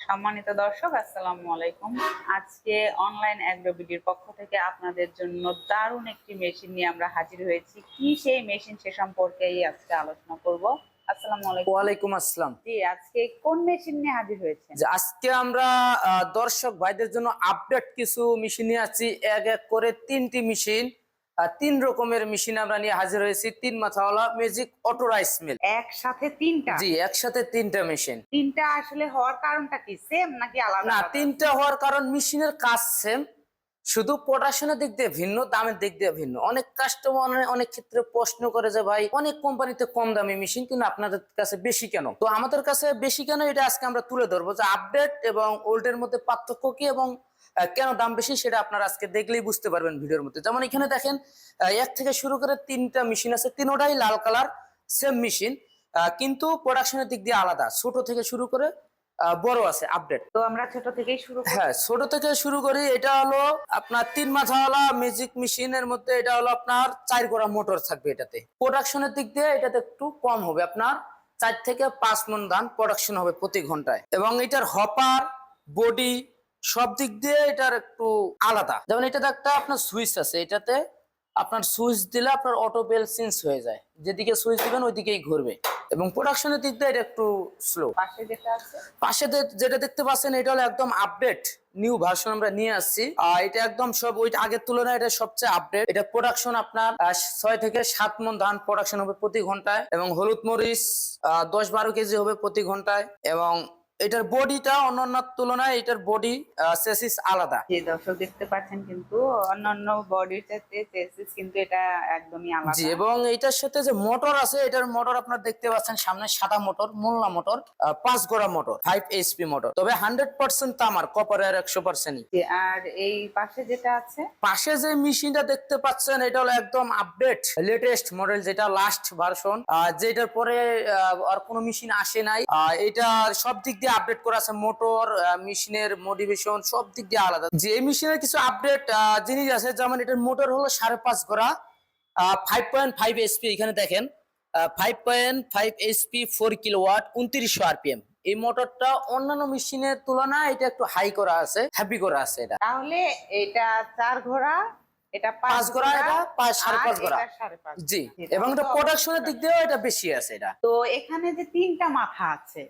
সম্মানিত দর্শক আসসালামু আলাইকুম। আজকে অনলাইন অ্যাগ্রোবিডির পক্ষ থেকে আপনাদের জন্য দারুণ একটি মেশিন নিয়ে আমরা হাজির হয়েছি। কি সেই মেশিন সে সম্পর্কেই আজকে আলোচনা করব? আসসালামু আলাইকুম। ওয়ালাইকুম আসসালাম। জি আজকে কোন মেশিন নিয়ে হাজির হয়েছেন? যে আজকে আমরা দর্শক ভাইদের জন্য আপডেট কিছু মেশিন নিয়ে আছি এক এক করে তিনটি মেশিন তিন রকমের মেশিন আমরা নিয়ে হাজির হয়েছি। তিন মাথাওয়ালা ম্যাজিক অটো রাইস মিল একসাথে তিনটা? জি একসাথে তিনটা মেশিন তিনটা আসলে হওয়ার কারণটা কি? সেম নাকি আলাদা না? তিনটা হওয়ার কারণ মেশিনের কাজ সেম শুধু প্রোডাকশনের দিক দিয়ে ভিন্ন, দামের দিক দিয়ে ভিন্ন। অনেক কাস্টমার অনেক ক্ষেত্রে প্রশ্ন করে যে, ভাই, অনেক কোম্পানিতে কম দামি মেশিন কিন্তু আপনাদের কাছে বেশি কেন? তো আমাদের কাছে বেশি কেন, এটা আজকে আমরা তুলে ধরবো যে আপডেট এবং ওল্ডের মধ্যে পার্থক্য কি এবং কেন দাম বেশি, সেটা আপনারা আজকে দেখলেই বুঝতে পারবেন ভিডিওর মধ্যে। যেমন এখানে দেখেন এক থেকে শুরু করে তিনটা মেশিন আছে, তিনোটাই লাল কালার সেম মেশিন কিন্তু প্রোডাকশনের দিক দিয়ে আলাদা। ছোট থেকে শুরু করে বড় আছে আপডেট তো আমরা ছোট থেকেই শুরু করি। হ্যাঁ ছোট থেকে শুরু করি। এটা হলো আপনার তিন মাথাওয়ালা ম্যাজিক মেশিনের মধ্যে এটা হলো আপনার চার গোড়া মোটর থাকবে এটাতে। প্রোডাকশনের দিক দিয়ে এটাতে একটু কম হবে। আপনার চার থেকে পাঁচ মন ধান প্রোডাকশন হবে প্রতি ঘন্টায়। এবং এটার হপার বডি সব দিক দিয়ে এটার একটু আলাদা। যেমন এটাতে একটা আপনার সুইচ আছে। এটাতে আপনার সুইচ দিলে আপনার অটো বেল চেঞ্জ হয়ে যায়। যেদিকে সুইচ দিবেন ওইদিকেই ঘুরবে। এবং প্রোডাকশনের দিক দিয়ে এটা একটু স্লো পাশে যেটা আছে? পাশে যেটা দেখতে পাচ্ছেন এটা হলো একদম আপডেট নিউ ভার্সন আমরা নিয়ে আসছি। এটা একদম সব ওই আগের তুলনায় এটা সবচেয়ে আপডেট এটা প্রোডাকশন আপনার ছয় থেকে সাত মন ধান প্রোডাকশন হবে প্রতি ঘন্টায় এবং হলুদ মরিচ দশ বারো কেজি হবে প্রতি ঘন্টায় এবং এটার বডিটা অন্যান্য তুলনায় এটার বডি সেসিস আলাদা। যে দর্শক দেখতে পাচ্ছেন কিন্তু অন্যান্য বডির চাইতে চেসিস কিন্তু এটা একদমই আলাদা। জি এবং এটার সাথে যে মোটর আছে এটার মোটর আপনার দেখতে পাচ্ছেন সামনে সাদা মোটর মোল্লা মোটর পাঁচ গোড়া মোটর ফাইভ এইচপি মোটর তবে হান্ড্রেড পার্সেন্ট তামার কপারের একশো পার্সেন্টই জি, আর এই পাশে যেটা আছে? পাশে যে মেশিনটা দেখতে পাচ্ছেন এটা হলো একদম আপডেট লেটেস্ট মডেল যেটা লাস্ট ভার্সন যেটার পরে আর কোনো মেশিন আসে নাই। এটা সব দিক দিয়ে আপডেট করা আছে মোটর মেশিনের মোটিভেশন সব দিক দিয়ে আলাদা। যে এই মেশিনের কিছু আপডেট জিনিস আছে যেমন এটার মোটর হলো সাড়ে পাঁচ ঘোড়া ফাইভ পয়েন্ট ফাইভ এসপি এখানে দেখেন five point five SP four kilowatt উনত্রিশশো আরপিএম এই মোটরটা অন্যান্য মেশিনের তুলনায় এটা একটু হাই করা আছে হ্যাপি করা আছে এটা। তাহলে এটা চার ঘোড়া এটা পাঁচ ঘোড়া, এটা পাঁচ, সাড়ে পাঁচ ঘোড়া। জি এবং এটা প্রোডাকশনের দিক দিয়েও এটা বেশি আছে এটা। তো এখানে যে তিনটা মাথা আছে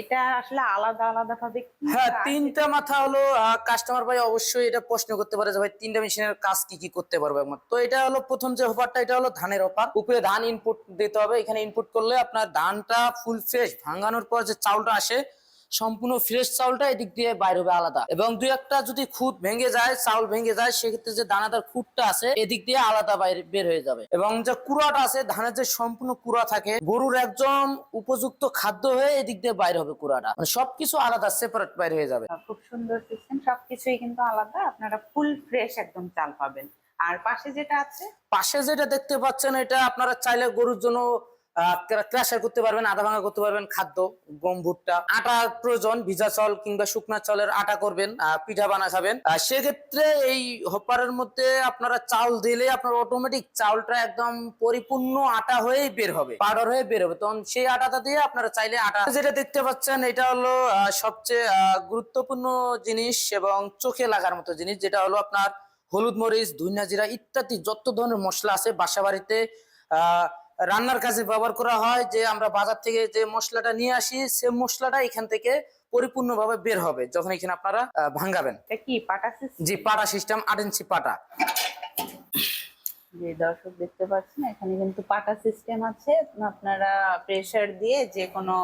এটা আসলে আলাদা আলাদা ভাবে হ্যাঁ তিনটা মাথা হলো কাস্টমার ভাই অবশ্যই এটা প্রশ্ন করতে পারে যে ভাই তিনটা মেশিনের কাজ কি কি করতে পারবে একমাত্র। তো এটা হলো প্রথম যে হোপারটা এটা হলো ধানের হোপার উপরে ধান ইনপুট দিতে হবে। এখানে ইনপুট করলে আপনার ধানটা ফুল ফ্রেশ ভাঙানোর পর যে চাউলটা আসে সম্পূর্ণ ফ্রেশ চাউলটা এদিক দিয়ে বাইর হবে আলাদা। এবং দুই একটা যদি খুদ ভেঙে যায় চাউল ভেঙে যায় সেক্ষেত্রে যে দানাদার খুঁটটা আছে এদিক দিয়ে আলাদা বাইরে বের হয়ে যাবে। এবং যে কুড়াটা আছে ধানের যে সম্পূর্ণ কুড়া থাকে গরুর একদম উপযুক্ত খাদ্য হয়ে এদিক দিয়ে বাইর হবে কুড়াটা। মানে সবকিছু আলাদা সেপারেট বাইর হয়ে যাবে। খুব সুন্দর সিস্টেম সবকিছুই কিন্তু আলাদা। আপনারা ফুল ফ্রেশ একদম চাল পাবেন। আর পাশে যেটা আছে? পাশে যেটা দেখতে পাচ্ছেন এটা আপনারা চাইলে গরুর জন্য ক্রাশার করতে পারবেন আধা ভাঙা করতে পারবেন খাদ্য গম ভুট্টা। আটা প্রয়োজন ভিজা চাল কিংবা শুকনা চালের আটা করবেন পিঠা বানা খাবেন সেক্ষেত্রে এই হপারের মধ্যে আপনারা চাল দিলে আপনার অটোমেটিক চাউলটা একদম পরিপূর্ণ আটা হয়েই বের হবে পাউডার হয়ে বের হবে। তখন সেই আটাটা দিয়ে আপনারা চাইলে আটা যেটা দেখতে পাচ্ছেন এটা হলো সবচেয়ে গুরুত্বপূর্ণ জিনিস এবং চোখে লাগার মতো জিনিস যেটা হলো আপনার হলুদ মরিচ ধুইনা জিরা ইত্যাদি যত ধরনের মশলা আছে বাসা বাড়িতে আহ, রান্নার কাজে ব্যবহার করা হয় যে আমরা বাজার থেকে যে মশলাটা নিয়ে আসি সে মশলাটা এখান থেকে পরিপূর্ণভাবে বের হবে যখন এখানে আপনারা ভাঙাবেন কি পাটা সিস্টেম? জি পাটা সিস্টেম আট ইঞ্চি পাটা। যে দর্শক দেখতে পাচ্ছেন এখানে কিন্তু পাটা সিস্টেম আছে। আপনারা প্রেসার দিয়ে যে কোনো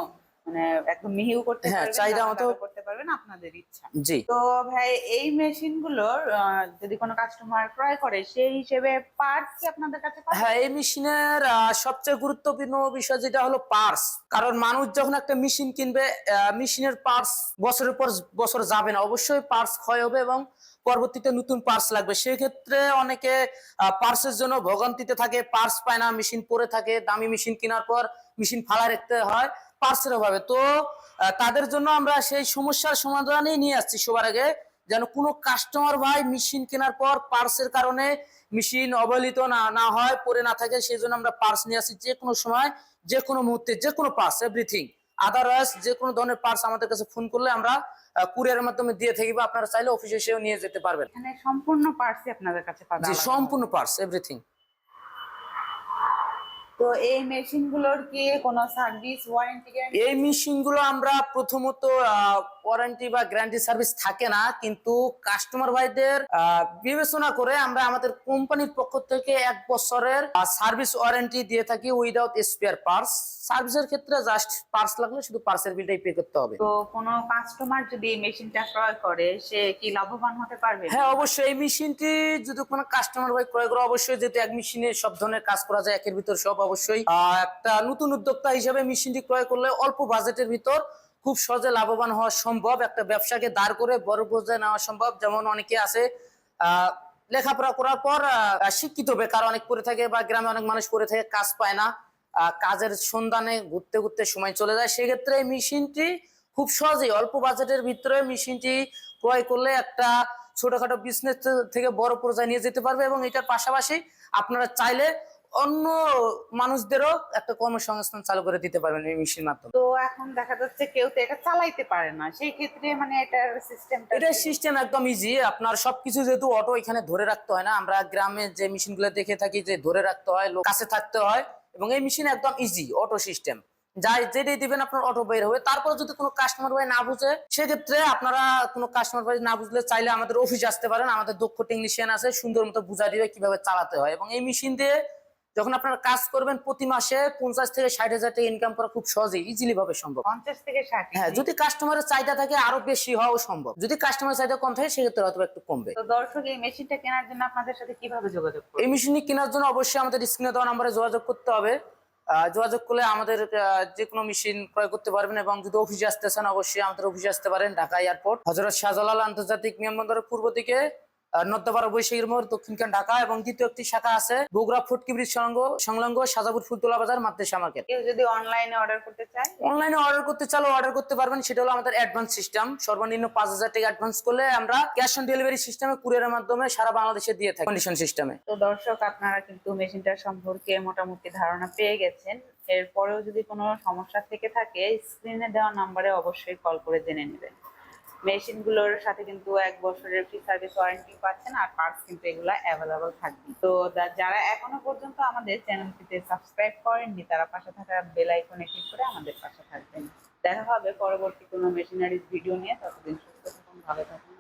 মানে একদম মিহিও করতে হ্যাঁ, চাহিদা মতো- করতে পারবেন আপনাদের ইচ্ছা। জি। তো ভাই এই মেশিনগুলোর যদি কোনো কাস্টমার ক্রয় করে সেই হিসেবে পার্টস কি আপনাদের কাছে? হ্যাঁ এই মেশিনের সবচেয়ে গুরুত্বপূর্ণ বিষয় যেটা হলো পার্স কারণ মানুষ যখন একটা মেশিন কিনবে মেশিনের পার্স বছরের পর বছর যাবে না। অবশ্যই পার্স ক্ষয় হবে এবং পরবর্তীতে নতুন পার্স লাগবে। সেক্ষেত্রে অনেকে পার্সের জন্য ভোগান্তিতে থাকে পার্স পায় না মেশিন পরে থাকে দামি মেশিন কেনার পর মেশিন ফালা রাখতে হয়। পার্সের অভাবে তো তাদের জন্য আমরা সেই সমস্যার সমাধানই নিয়ে আসছি সবার আগে। যেন কোনো কাস্টমার ভাই মেশিন কেনার পর পার্সের কারণে মেশিন অবহেলিত না না হয় পরে না থাকে সেই জন্য আমরা পার্স নিয়ে আসি যে কোনো সময় যে কোনো মুহূর্তে যে কোনো পার্স এভরিথিং আদারওয়াইজ যে কোনো ধরনের পার্স আমাদের কাছে ফোন করলে আমরা কুরিয়ারের মাধ্যমে দিয়ে থাকি বা আপনারা চাইলে অফিসে এসেও নিয়ে যেতে পারবেন। এখানে সম্পূর্ণ পার্টসই আপনাদের কাছে সম্পূর্ণ পার্স এভরিথিং তো এই মেশিনগুলোর কি কোনো সার্ভিস ওয়ারেন্টি এই মেশিনগুলো আমরা প্রথমত ওয়ারেন্টি বা গ্যারান্টি সার্ভিস থাকে না কিন্তু কাস্টমার ভাইদের বিবেচনা করে আমরা আমাদের কোম্পানির পক্ষ থেকে এক বছরের সার্ভিস ওয়ারেন্টি দিয়ে থাকি উইদাউট স্পেয়ার পার্টস সার্ভিসের ক্ষেত্রে জাস্ট পার্টস লাগলে শুধু পার্টসের বিলটাই পে করতে হবে। তো কোনো কাস্টমার যদি এই মেশিনটা ক্রয় করে সে কি লাভবান হতে পারবে? হ্যাঁ অবশ্যই। এই মেশিনটি যদি কোনো কাস্টমার ভাই ক্রয় করে অবশ্যই যেহেতু এক মেশিনে সব ধরনের কাজ করা যায় একের ভিতর সব অবশ্যই। একটা নতুন উদ্যোক্তা হিসেবে মেশিনটি ক্রয় করলে অল্প বাজেটের ভিতর খুব সহজে লাভবান হওয়া সম্ভব। একটা ব্যবসাকে দাঁড় করে বড় পর্যায়ে নেওয়া সম্ভব। যেমন অনেকে আছে লেখাপড়া করার পর শিক্ষিত বেকার অনেক করে থাকে বা গ্রামে অনেক মানুষ করে থাকে, কাজ পায় না। কাজের সন্ধানে ঘুরতে ঘুরতে সময় চলে যায়। সেক্ষেত্রে এই মেশিনটি খুব সহজেই, অল্প বাজেটের ভিতরে মেশিনটি ক্রয় করলে একটা ছোটখাটো বিজনেস থেকে বড় পর্যায়ে নিয়ে যেতে পারবে এবং এটার পাশাপাশি আপনারা চাইলে অন্য মানুষদেরও একটা কর্মসংস্থান চালু করে দিতে পারবেন এই মেশিন মাধ্যমে। তো এখন দেখা যাচ্ছে কেউ তো এটা চালাইতে পারে না। সেই ক্ষেত্রে মানে এটার সিস্টেমটা এটা সিস্টেম একদম ইজি আপনার সবকিছু যেহেতু অটো এখানে ধরে রাখতে হয় না আমরা গ্রামে যে মেশিনগুলো দেখে থাকি যে ধরে রাখতে হয় লোক কাছে থাকতে হয় এবং এই মেশিন একদম ইজি অটো সিস্টেম যাই যেটাই দিবেন আপনার অটো বের হবে। তারপর যদি কোনো কাস্টমার ভাই না বুঝে সেক্ষেত্রে আপনারা কোনো কাস্টমার ভাই না বুঝলে চাইলে আমাদের অফিস আসতে পারেন। আমাদের দক্ষ টেকনিশিয়ান আছে সুন্দর মতো বুঝা দিবে কীভাবে চালাতে হয়। এবং এই মেশিন দিয়ে যখন আপনারা কাজ করবেন প্রতি মাসে পঞ্চাশ থেকে ষাট হাজার টাকা ইনকাম করা খুব সহজেই ইজিলি ভাবে সম্ভব। পঞ্চাশ থেকে ষাট হ্যাঁ যদি কাস্টমারের চাহিদা থাকে আরও বেশি হওয়াও সম্ভব। যদি কাস্টমারের চাহিদা কম থাকে সেক্ষেত্রে হয়তো একটু কমবে। তো দর্শক এই মেশিনটা কেনার জন্য আপনাদের সাথে কীভাবে যোগাযোগ করবে? এই মেশিনটি কেনার জন্য অবশ্যই আমাদের স্ক্রিনে দেওয়া নাম্বারে যোগাযোগ করতে হবে। যোগাযোগ করলে আমাদের যে কোনো মেশিন ক্রয় করতে পারবেন এবং যদি অফিসে আসতে চান অবশ্যই আমাদের অফিসে আসতে পারেন ঢাকা এয়ারপোর্ট। হজরত শাহজালাল আন্তর্জাতিক বিমানবন্দরের পূর্ব দিকে নদ্দাপাড়া বৈশাখীর মোড় দক্ষিণখান ঢাকা এবং দ্বিতীয় একটি শাখা আছে বগুড়া ফুটকি ব্রিজ সংলগ্ন সংলগ্ন সাজাপুর ফুলতলা বাজার মাদ্রাসা মার্কেট। কেউ যদি অনলাইনে অর্ডার করতে চায়? অনলাইনে অর্ডার করতে চাইলে অর্ডার করতে পারবেন সেটা হলো আমাদের অ্যাডভান্স সিস্টেম সর্বনিম্ন পাঁচ হাজার টাকা অ্যাডভান্স করলে আমরা ক্যাশ অন ডেলিভারি সিস্টেমে কুরিয়ারের মাধ্যমে সারা বাংলাদেশে দিয়ে থাকি কন্ডিশন সিস্টেমে তো দর্শক আপনারা কিন্তু মেশিনটার সম্পর্কে মোটামুটি ধারণা পেয়ে গেছেন। এরপরেও যদি কোনো সমস্যা থেকে থাকে স্ক্রিনে দেওয়া নাম্বারে অবশ্যই কল করে জেনে নেবেন। মেশিনগুলোর সাথে কিন্তু এক বছরের ফ্রি সার্ভিস ওয়ারেন্টি পাচ্ছেন আর পার্টস কিন্তু এগুলো অ্যাভেলেবল থাকবে। তো যারা এখনও পর্যন্ত আমাদের চ্যানেলটিতে সাবস্ক্রাইব করেননি, তারা পাশে থাকা বেল আইকনে ক্লিক করে আমাদের পাশে থাকবেন। দেখা হবে পরবর্তী কোনো মেশিনারিজ ভিডিও নিয়ে। ততদিন সুস্থ থাকুন, ভালো থাকুন।